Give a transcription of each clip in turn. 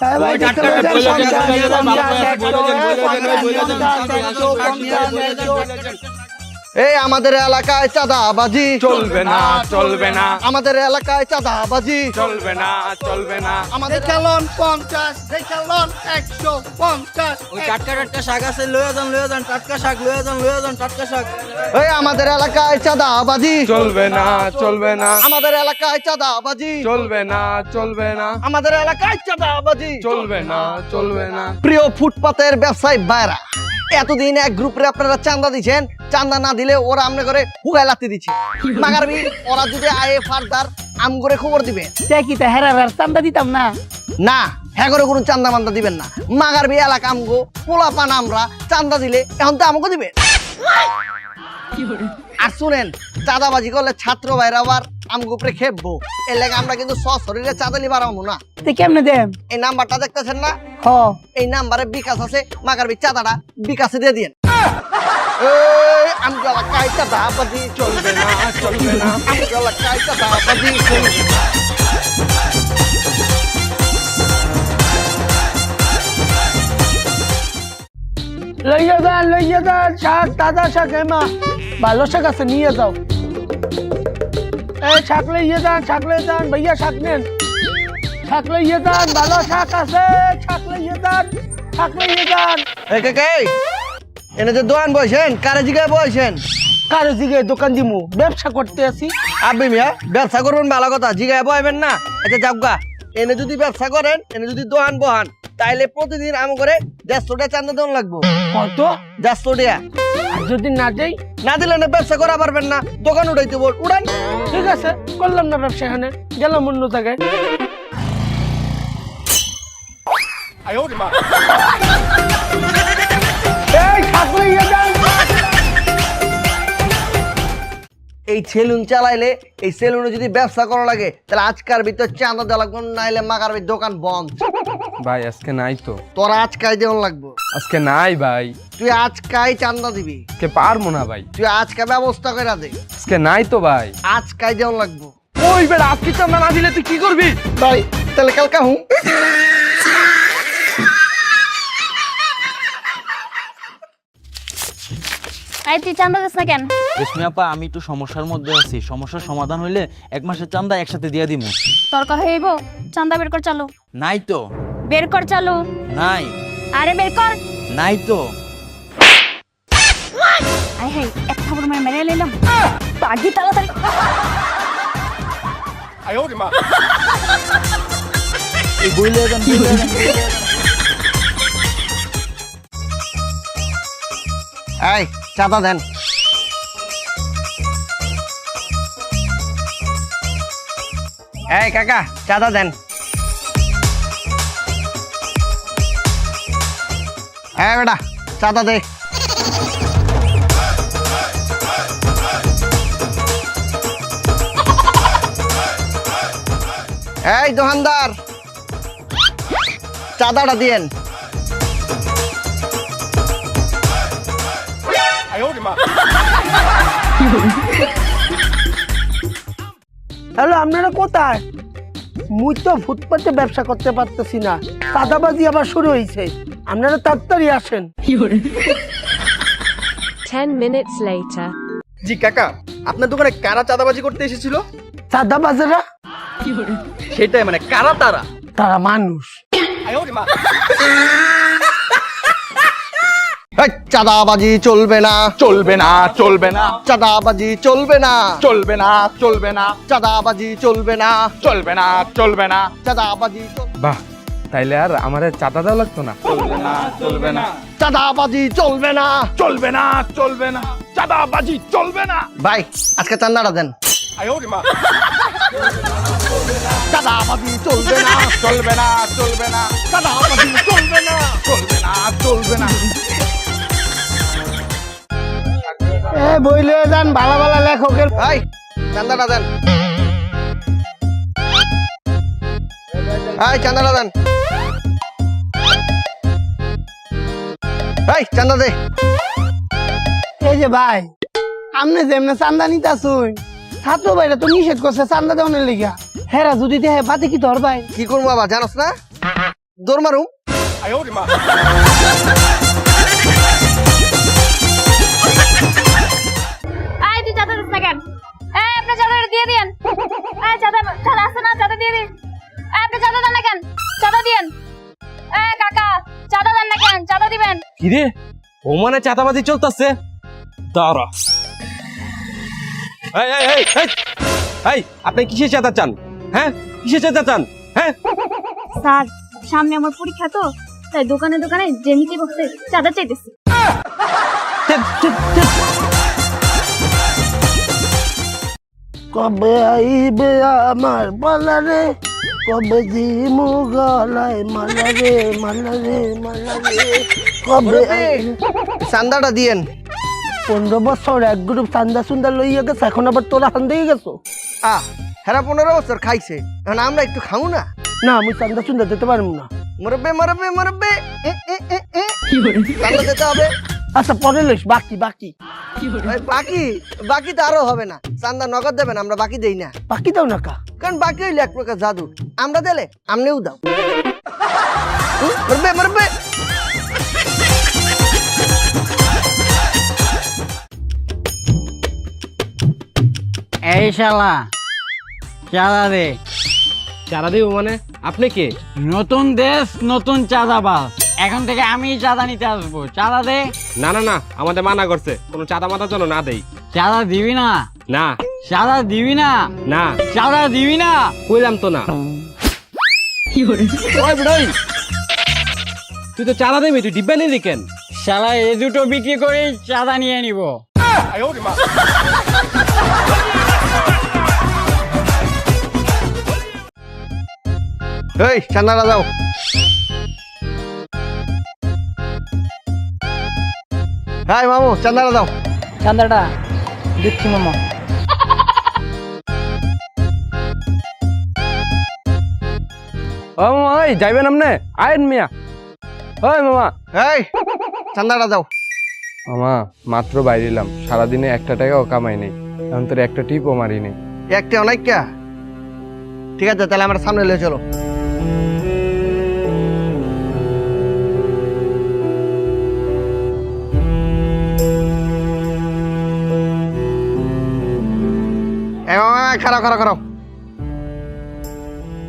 পঞ্চাশ। একশো, পঞ্চাশ, একশো, পঞ্চাশ, একশো। এই আমাদের এলাকায় চাঁদাবাজি। চলবে না চলবে না। আমাদের এলাকায় চাঁদাবাজি। চলবে না চলবে না। আমাদের দেখালন পঞ্চাশ দেখালন একশো পঞ্চাশ ওই টাটকা টাটকা শাক আছে লয়ে যান লয়ে যান টাটকা শাক লয়ে যান লয়ে যান টাটকা শাক। এই আমাদের এলাকায় চাঁদাবাজি। চলবে না চলবে না। আমাদের এলাকায় চাঁদাবাজি। চলবে না চলবে না। আমাদের এলাকায় চাঁদাবাজি। চলবে না চলবে না। প্রিয় ফুটপাতের ব্যবসায়ী ভাইরা এতদিন এক গ্রুপে আপনারা চান্দা দিচ্ছেন চান্দা না দিলে ওরা আমনে করে হুগায় লাতি দিচ্ছে। মাগারবি ওরা যদি আয়ে ফার্দার আম করে খবর দিবে। দেখি তা হেরা হেরা চান্দা দিতাম না। না হ্যাঁ করে কোনো চান্দা মান্দা দিবেন না। মাগারবি এলাকা আমগো পোলা পান আমরা চান্দা দিলে এখন তো আমাকে দিবে। আর শুনেন চাঁদাবাজি করলে ছাত্র ভাইরা আবার আমগো উপরে খেপবো এর লাগে আমরা কিন্তু সশরীরে চাঁদা নিবার আমো না। তে কেমনে দেম এই নাম্বারটা দেখতেছেন না? হ। এই নাম্বারে বিকাশ আছে মাগারবি চাঁদাটা বিকাশে দিয়ে দিন আমগো এলাকায় চাঁদাবাজি চলবে না চলবে না। আমগো এলাকায় চাঁদাবাজি চলবে না। লইয়া যান লইয়া যান শাক তাজা শাক এমা। ভালো শাক আছে নিয়ে যাও। শাক লইয়া যান শাক লইয়া যান ভাইয়া শাক নেন শাক লইয়া যান ভালো শাক আছে শাক লইয়া যান শাক লইয়া যান। কে কে? এনে যে দোকান বসেন কারে জিগায় বসেন? কারও দিকে দোকান দিমু? ব্যবসা করতে আছি। মিয়া ব্যবসা করবেন ভালো কথা জিগায় বসবেন না। আচ্ছা যাবগা এনে যদি ব্যবসা করেন এনে যদি দোকান বহান তাইলে প্রতিদিন আম করে দেড়শো টাকা চান্দা দেওয়া লাগবো। কত? দেড়শো টাকা। আর যদি না দেই? না দিলে না ব্যবসা করা পারবেন না দোকান উঠাইতে বল উড়ান। ঠিক আছে করলাম না ব্যবসা এখানে গেলাম অন্য জায়গায়। এই সেলুন চালাইলে এই সেলুনে যদি ব্যবসা করা লাগে তাহলে আজকার ভিতর চাঁদা দেওয়া লাগবে নাইলে মাগার দোকান বন্ধ। ভাই আজকে নাই তো। তোর আজকাই দেওয়া লাগবো। আজকে নাই ভাই। তুই আজকাই চান্দা দিবি। আজকে পারব না ভাই। তুই আজকে ব্যবস্থা করে দে। আজকে নাই তো ভাই। আজকাই দেওয়া লাগবো। ওই বেড়া আজকে চান্দা না দিলে তুই কি করবি? ভাই তাহলে কালকা হুঁ এই তুই চান্দা দিস না কেন? রেশমি আপা আমি একটু সমস্যার মধ্যে আছি। সমস্যার সমাধান হইলে এক মাসের চান্দা একসাথে দিয়ে দিব তরকার হইব চান্দা বের কর চালু। নাই তো। বের কর চালু। নাই। আরে বের কর। নাই তো। আই হাই এক থাপড় মেরে মেরে নিলাম বাগি তাড়াতাড়ি। এই বই লয়ে যান, বই লয়ে যান, বই লয়ে যান। এই চাঁদা দেন এই কাকা চাঁদা দেন হ্যাঁ বেটা চাঁদা দে এই দোকানদার চাঁদাটা দিয়েন হ্যালো আপনারা কোথায়? মুই তো ফুটপাতে ব্যবসা করতে পারতেছি না। সাদাবাজি আবার শুরু হয়েছে আপনারা তাড়াতাড়ি আসেন। 10 minutes later. জি কাকা আপনার দোকানে কারা চাঁদাবাজি করতে এসেছিল? সাদাবাজেরা সেটাই মানে কারা তারা? তারা মানুষ। চাঁদাবাজি চলবে না চলবে না চলবে না চাঁদাবাজি চলবে না চলবে না চলবে না চাঁদাবাজি চলবে না চলবে না চলবে না চাঁদাবাজি বাহ তাইলে আর আমার চাঁদা দেওয়া লাগতো না চলবে না চলবে না চাঁদাবাজি চলবে না চলবে না চলবে না চাঁদাবাজি চলবে না ভাই আজকে চান্দাটা দেন চাঁদাবাজি চলবে না চলবে না চলবে না চাঁদাবাজি চলবে না চলবে না চলবে না এ বইলে যান ভালো ভালো লেখকের ভাই চান্দাটা দেন। ভাই চান্দাটা দেন। ভাই চান্দা দে। এই যে ভাই আপনি যেমনে চান্দা নিতে আসুন ছাত্র ভাইরা তো নিষেধ করছে চান্দা দেওয়ানের লিগা। হেরা যদি দেহে বাদে কি ধর ভাই? কি করব বাবা জানোস না? দৌড় মারুম। না কেন? এই আপনি চাঁদাটা দিয়ে দিন চাঁদা চাঁদা আছে না? চাঁদা দিয়ে দিন। আপনি চাঁদা দেন না কেন? চাঁদা দিন কাকা চাঁদা দেন না কেন? চাঁদা দিবেন। কিরে? ও মানে চাঁদাবাজি চলতেছে। দাঁড়া। এই এই এই এই এই আপনি কিসের চাঁদা চান? হ্যাঁ? কিসের চাঁদা চান? হ্যাঁ? স্যার সামনে আমার পরীক্ষা তো তাই দোকানে দোকানে জেমিতে বসে চাঁদা চাইতেছি। কবে আইবে আমার পালারে কবে জিমু গলায় মালারে মালারে মালারে? কবে? চান্দাটা দিয়েন। পনেরো বছর এক গ্রুপ চান্দা সুন্দা লইয়া গেছে এখন আবার তোরা হান দিয়ে গেছো? আহ হেরা পনেরো বছর খাইছে এখন আমরা একটু খাও না? না আমি চান্দা সুন্দা দিতে পারব না। মরবে মরবে মরবে এ, এ, এ, এ। চান্দা দিতে হবে। আচ্ছা পরে লইস বাকি বাকি। ওই বাকি বাকি তো আরও হবে না। চান্দা নগদ দেবেন আমরা বাকি দেই না। বাকি দাও না কা। কারণ বাকি হইলে এক প্রকার জাদু। আমরা দিলে আমনেও দাও। মরবে মরবে। এই শালা চাঁদা দে। চাঁদা দিব মানে? আপনি কে? নতুন দেশ নতুন চাঁদাবাজ। এখন থেকে আমি চাঁদা নিতে আসব। চাঁদা দে। না না না আমাদের মানা করছে। কোনো চাঁদা মাথা যেন না দেই। চাঁদা দিবি না? না। চাঁদা দিবি না? না। চাঁদা দিবি না? কইলাম তো না। ওই বিড়াই তুই তো চাঁদা দেবি তুই ডিব্বা নিলি কেন? শালা এ দুটো বিক্রি করে চাঁদা নিয়ে নিব। এই চান্দাটা দাও। হাই মামু চান্দাটা দাও। চান্দাটা দিচ্ছি মামা। ও মামা ওই যাইবেন আপনি আয়েন মিয়া। ওই মামা। এই চান্দাটা দাও। মামা মাত্র বাইরিলাম। সারাদিনে একটা টাকাও কামাই নেই। এখন তোর একটা টিপও মারি নেই একটা অনেক ঠিক আছে তাহলে আমরা সামনে লিয়ে চলো। খারাপ খারাপ খারাপ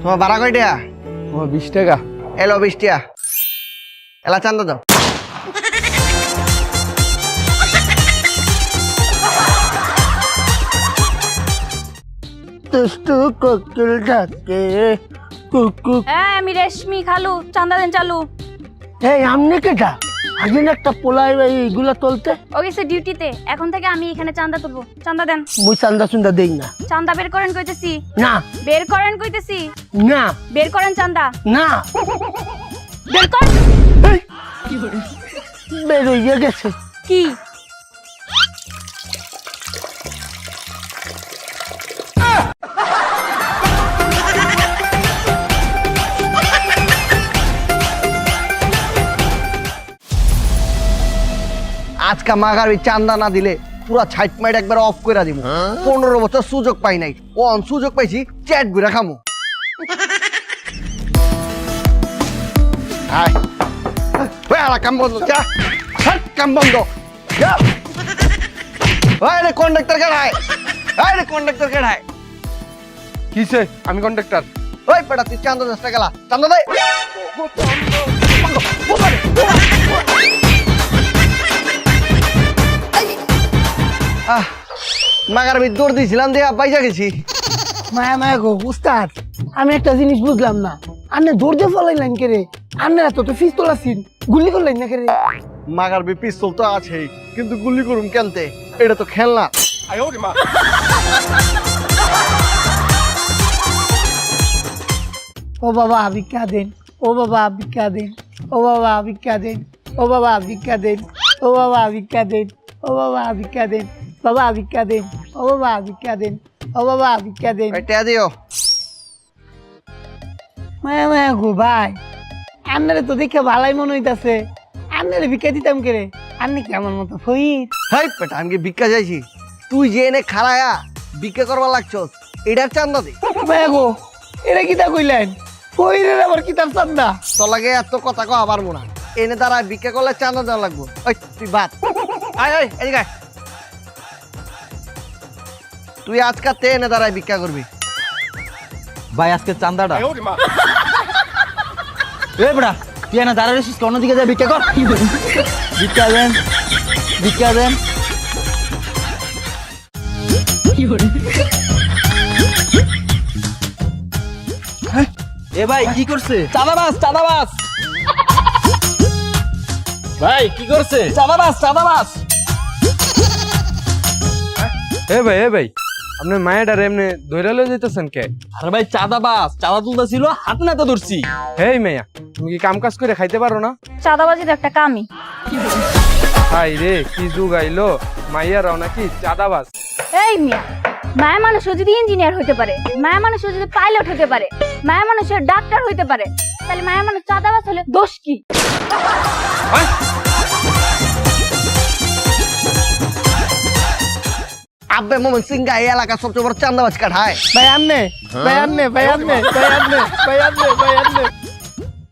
তোমার ভাড়া কয়টা? ও বিশ টাকা। এলো বিশটিয়া। এলা চান্দা দাও। দুষ্টু কোকিল ডাকে কুকু হ্যাঁ আমি রেশমি খালু। চাঁদা দেন চালু। এই আমনে কেটা? আগে একটা পোলাই এইগুলা তুলতে? ও গেছে ডিউটিতে। এখন থেকে আমি এখানে চাঁদা তুলবো। চাঁদা দেন। মুই চান্দা সুন্দা দেই না। চাঁদা বের করেন কইতেছি। না। বের করেন কইতেছি। না। বের করেন চাঁদা। না। বের করেন এই, বের হইয়া গেছে। কি? আজকে মাগার ওই চান্দা না দিলে পুরা ছাইট মাইট একবার অফ করে দিব পনেরো বছর সুযোগ পাই নাই। ও সুযোগ পাইছি চ্যাট ঘুরে খামু। হাই। কাম বন্ধ যা। হাট, কাম বন্ধ। যা। ওই রে কন্ডাক্টর কেডায় ওই রে কন্ডাক্টর কেডায় কিসে আমি কন্ট্রাক্টর ওই পেটা তুই চান্দা দশটা গেলা। চান্দা দে। আহ, মাগার আমি দৌড় দিয়েছিলাম দিয়ে পাইজা গেছি। মায়া মায়া গো উস্তাদ আমি একটা জিনিস বুঝলাম না। আন্নে দৌড়তে ফলাইলেন কে রে? আন্নে এত তো ফিস তোলাছিন গুলি করলেন না কে রে? মাগার বি পিস্তল তো আছেই কিন্তু গুলি করুম কেনতে? এটা তো খেলনা। ও বাবা ভিক্ষা দেন। ও বাবা ভিক্ষা দেন। ও বাবা ভিক্ষা দেন। ও বাবা ভিক্ষা দেন। ও বাবা ভিক্ষা দেন। ও বাবা ভিক্ষা দেন। বাবা ভিক্ষা দেন। ও বাবা ভিক্ষা দেন। ও বাবা ভিক্ষা দেন। এটা দিও। মায়া মায়া গো ভাই। আন্নারে তো দেখে ভালাই মনে হইতাছে। আন্নারে ভিক্ষা দিতাম কে রে? আন্নে কি আমার মতো ফইর হাই পেটা আমি কি ভিক্ষা চাইছি? তুই যে এনে খাড়ায়া ভিক্ষা করবার লাগছস এটার চান্দা দে। মায়া গো এটা কি তা কইলেন? কই রে আবার কিতাব চান্দা? তোর লাগে এত কথা কওয়া পারব না। এনে দাঁড়ায় ভিক্ষা করলে চাঁদা দেওয়া লাগবো। ওই তুই বাদ। আয় আয় এদিকে আয়। তুই আজকে তে এনে দাঁড়ায় ভিক্ষা করবি। ভাই আজকে চান্দাটা। এ বড়া তুই না দাঁড়া রেছিস কোন দিকে যায় ভিক্ষা কর। ভিক্ষা দেন ভিক্ষা দেন। এ ভাই কি করছে? চাঁদাবাস চাঁদাবাস ভাই কি করছে? চাঁদাবাস চাঁদাবাস এ ভাই এ ভাই। আপনি মায়ের এমনি ধৈরা লয়ে যেতেছেন কে? আরে ভাই চাঁদাবাস চাঁদা তুলতে ছিল হাত নাতে ধরছি। হেই মেয়া তুমি কি কাম কাজ করে খাইতে পারো না? চাঁদাবাজি তো একটা কামই। হাই রে কি যুগ আইলো। মাইয়ারাও নাকি চাঁদাবাজ। এই মিয়া মায়া মানুষও যদি ইঞ্জিনিয়ার হইতে পারে মায়া মানুষও যদি পাইলট হইতে পারে মায়া মানুষের ডাক্তার হইতে পারে তাহলে মায়া মানুষ চাঁদাবাজ হলে দোষ কি? আব্বে মোমেন সিংহা এই এলাকার সবচেয়ে বড় চান্দাবাজ কাঠায় ভাই আন্নে ভাই আন্নে ভাই আন্নে ভাই আন্নে ভাই আন্নে ভাই আন্নে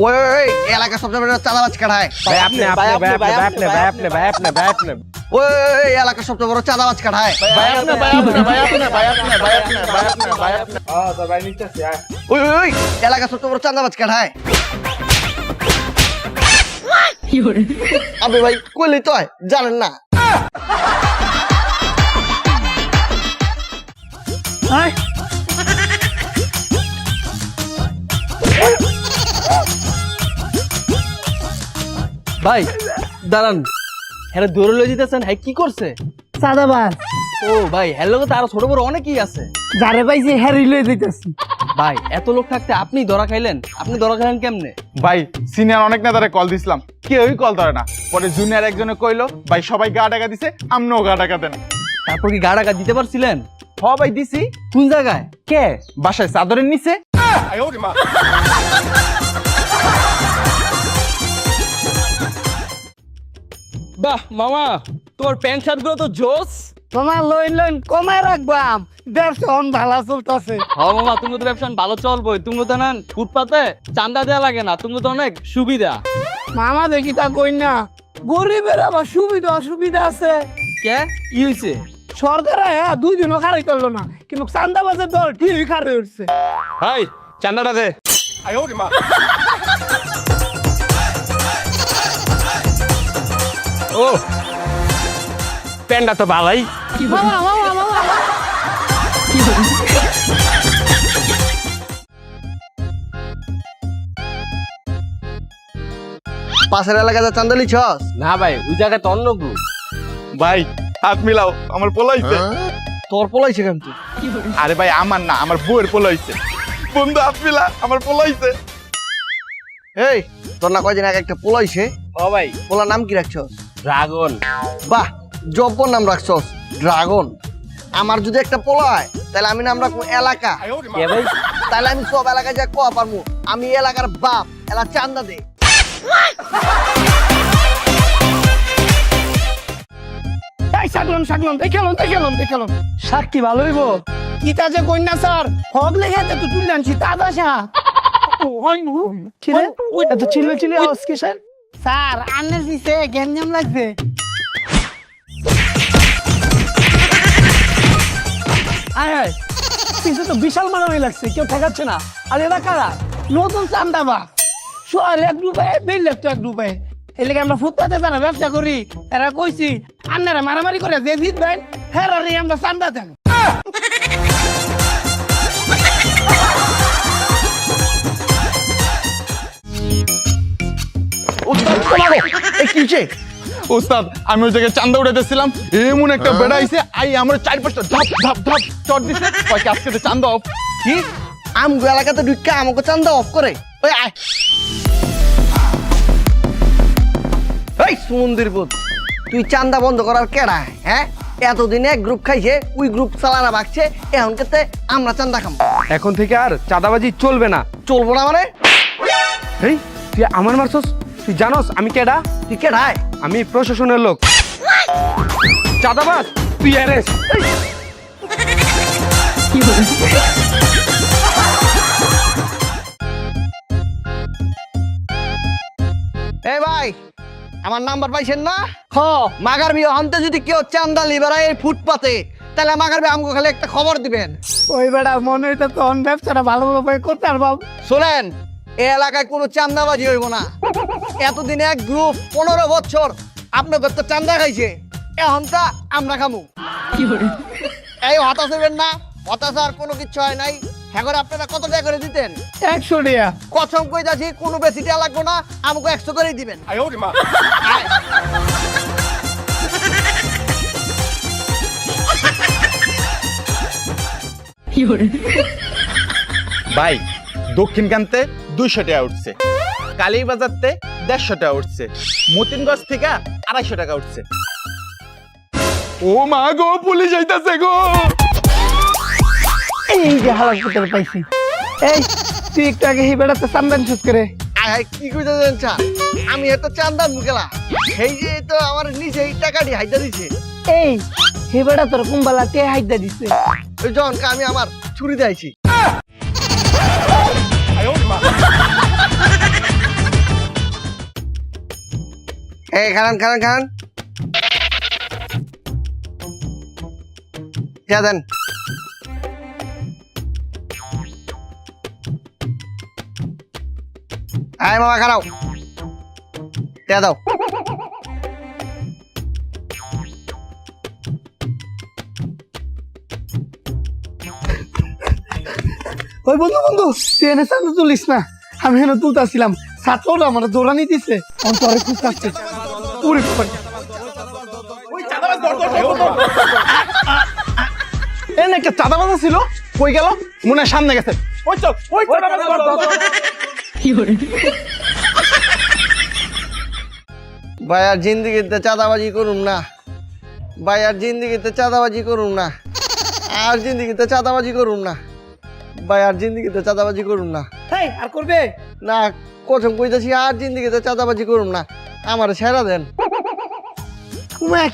ওই ওই ওই এই এলাকার সবচেয়ে বড় চাঁদাবাজ কাঠায় ভাই আপনি আপনি ভাই আপনি ভাই আপনি ভাই আপনি ভাই আপনি ভাই আপনি ওই ওই, ওই এই এলাকার সবচেয়ে বড় চাঁদাবাজ কাঠায় ভাই আপনি ভাই আপনি ভাই আপনি ভাই আপনি ভাই আপনি ভাই আপনি ভাই আপনি হ্যাঁ তো ভাই নিতেছি আয় ওই ওই ওই এলাকার সবচেয়ে বড় চাঁদাবাজ কাঠায় আবে ভাই কইলি তো হয়, জানেন না ভাই দাঁড়ান। হ্যাঁ দৌড়ে লয়ে যেতেছেন হ্যাঁ কি করছে? চাঁদাবাজ। ও ভাই হ্যার লোক তো আরও ছোট বড় অনেকেই আছে। যারে পাইছি হ্যারি লয়ে দিতেছি ভাই এত লোক থাকতে আপনি ধরা খাইলেন? আপনি ধরা খাইলেন কেমনে? ভাই সিনিয়র অনেক নেতারে কল দিছিলাম। কেউই কল ধরে না। পরে জুনিয়র একজনে কইলো ভাই সবাই গা টাকা দিছে আমরাও গা টাকা দেন। তারপর কি গাড়া দিতে পারছিলেন? হ ভাই দিছি। কোন জায়গায়? কে? বাসায় চাদরের নিচে বাহ মামা তোর প্যান্ট শার্টগুলো তো জোস। তোমার লইন লইন কমায় রাখবাম ব্যবসা অন ভালো চলতেছে। হ মামা তুমি তো ব্যবসা ভালো চলবই। তুমি তো না ফুটপাতে চান্দা দেওয়া লাগে না। তুমি তো অনেক সুবিধা। মামা দেখি তা কই না গরিবের আবার সুবিধা অসুবিধা আছে। কে? কি হয়েছে সরকার হ্যাঁ দুই দিনও খারাই করল না। কিন্তু চান্দাবাজের দল ঠিকই খারাই উঠছে হাই চান্দাটা দে। ও প্যান্ডা তো ভালাই। মামা মামা মামা পাশের এলাকাতে চান্দা লিছস না ভাই ওই জায়গায় তো অন্য গ্রুপ ভাই হাত মিলাও আমার পোলাইছে তোর পলাইছে কেন তুই? আরে ভাই আমার না আমার বউয়ের পোলাইছে বন্ধু হাত মিলা আমার পোলাইছে এই তোর না কয়দিন আগে একটা পোলাইছে ও ভাই। পোলার নাম কি রাখছস? ড্রাগন। বাহ জব্বর নাম রাখছস ড্রাগন। আমার যদি একটা পোলায় তাহলে আমি নাম রাখব এলাকা। কে ভাই? তাহলে আমি সব এলাকায় যা কোয়া পারব আমি এলাকার বাপ এলা চান্দা দে। এই সাগলন সাগলন দেখালন দেখালন দেখালন সার কি ভালো হইব? কিতা যে কন্যা স্যার হক লেগে তো আনছি এত চিল্লে চিল্লে আওয়াজ কি স্যার স্যার দিছে গ্যাঞ্জাম লাগছে। আয় আয়। কিছু তো বিশাল মারামারি লাগছে কেউ ঠেকাচ্ছে না। আর এরা কারা? নতুন চান্দাবা সোয়াল এক ডুবাই বেল লাগতো এক ডুবাই লেগে আমরা ফুটপাতে যারা ব্যবসা করি। এরা কইছি আন্নারা মারামারি করে যে জিতবেন হ্যাঁ আমরা চান্দা দেন। উস্তাদ? আমি ওই জায়গায় চান্দা উঠাইতেছিলাম এমন একটা বেড়া আইছে আই আমার চার পাঁচটা ধাপ ধাপ ধাপ চট দিছে। কয় আজকে তো চান্দা অফ কি? আমগো এলাকাতে ঢুকে আমাকে চান্দা অফ করে? ওই আয়। এই সুমন্দির বোধ। তুই চান্দা বন্ধ করার কেডা হ্যাঁ? এতদিন এক গ্রুপ খাইছে ওই গ্রুপ চালানা ভাগছে এখন কেতে আমরা চান্দা খাম। এখন থেকে আর চাঁদাবাজি চলবে না। চলবো না মানে? এই তুই আমার মারছস? তুই জানোস আমি কেডা? তুই কেডায়? আমি প্রশাসনের লোক। চাঁদাবাজ তুই অ্যারেস্ট এ আমার নাম্বার পাইছেন না? হ মাগার বিয়ে হন্তে যদি কেউ চান্দা লিবারায় এই ফুটপাতে তাহলে মাগার বিয়ে আমাকে খালি একটা খবর দিবেন। ওই বেড়া মনে হইতে তখন ব্যবসাটা ভালোভাবে করতে পারবাম শোনেন এই এলাকায় কোনো চান্দাবাজি হইব না। এতদিনে এক গ্রুপ পনেরো বছর আপনাদের তো চান্দা খাইছে এখন তা আমরা খামু। কি এই হতাশ হইবেন না হতাশ আর কোনো কিছু হয় নাই। হ্যাঁ করে আপনারা কত টাকা করে দিতেন? একশো টাকা। কসম কই যাচ্ছি কোনো বেশি টাকা লাগবো না আমাকে একশো করেই দিবেন। ভাই দক্ষিণ কান্তে দুইশো টাকা উঠছে। কালীবাজারতে দেড়শো টাকা উঠছে। মতিনগঞ্জ থেকে আড়াইশো টাকা উঠছে। ও মা গো পুলিশ আইতাছে গো। এই যে হালাল করতে পাইছি। এই তুই একটু আগে এই বেড়াতে চান্দান সুদ করে। আয় কি কইতে দেন চান আমি এত চান্দা মুকেলা। সেই যে তো আমার নিচে এই টাকাটি হাইটা দিছে। এই হে বেড়া তোর কুম্বালা তে হাইদা দিছে? ওই জনকে আমি আমার ছুরি দিয়েছি এই খান খান খান দেন। আয় মামা, খারাও। টিয়া দাও। ওই বন্ধু বন্ধু, তুই এনে তুলিস না। আমি এনে তুলতাছিলাম। ছাত্ররা আমার দৌড়ানি দিছে। আমি তোরে খুঁজতে আসছে উড়ে পড়ে। এনে একটা চাঁদা বাজা ছিল কই গেল? মনে সামনে গেছে। ওই চল, ওই চাঁদাবাজ ধর, ধর, ধর। ভাই আর জিন্দিগিতে চাঁদাবাজি করুম না। ভাই আর জিন্দিগিতে চাঁদাবাজি করুম না। আর জিন্দিগিতে চাঁদাবাজি করুম না। ভাই আর জিন্দিগিতে চাঁদাবাজি করুম না। হেই আর করবে? না কসম কইতাছি আর জিন্দিগিতে চাঁদাবাজি করুম না। আমার সেরা দেন।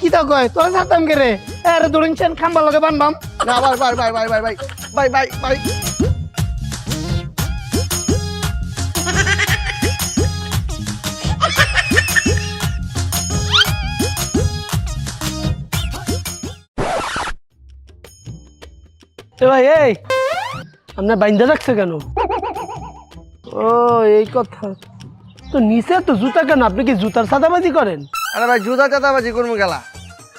কি তা কয়? তোর ছাড়তাম কে রে? আরে দৌড়িনছেন খাম্বা লগে বানবাম। না ভাই ভাই ভাই ভাই ভাই ভাই ভাই ভাই ভাই। এ ভাই এই! আপনার বাইন্দা রাখছে কেন? ও এই কথা। তো নিচে তো জুতা কেন? আপনি কি জুতার সাদাবাজি করেন? আরে ভাই জুতা চাঁদাবাজি করব গেলা।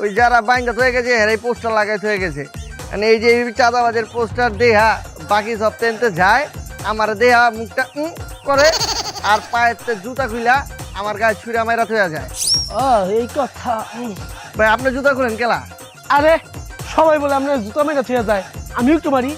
ওই যারা বাইন্দা হয়ে গেছে হেরাই পোস্টার লাগাই হয়ে গেছে। মানে এই যে এই চাঁদাবাজের পোস্টার দেহা বাকি সব টেনতে যায়। আমার দেহা মুখটা উম করে আর পায়ের জুতা খুইলা আমার গায়ে ছুঁড়া মাইরা হয়ে যায়। ও এই কথা। ভাই আপনি জুতা খুলেন কেলা আরে সবাই বলে আপনার জুতা মেরে ছুঁয়ে যায়। আমিও একটু মারি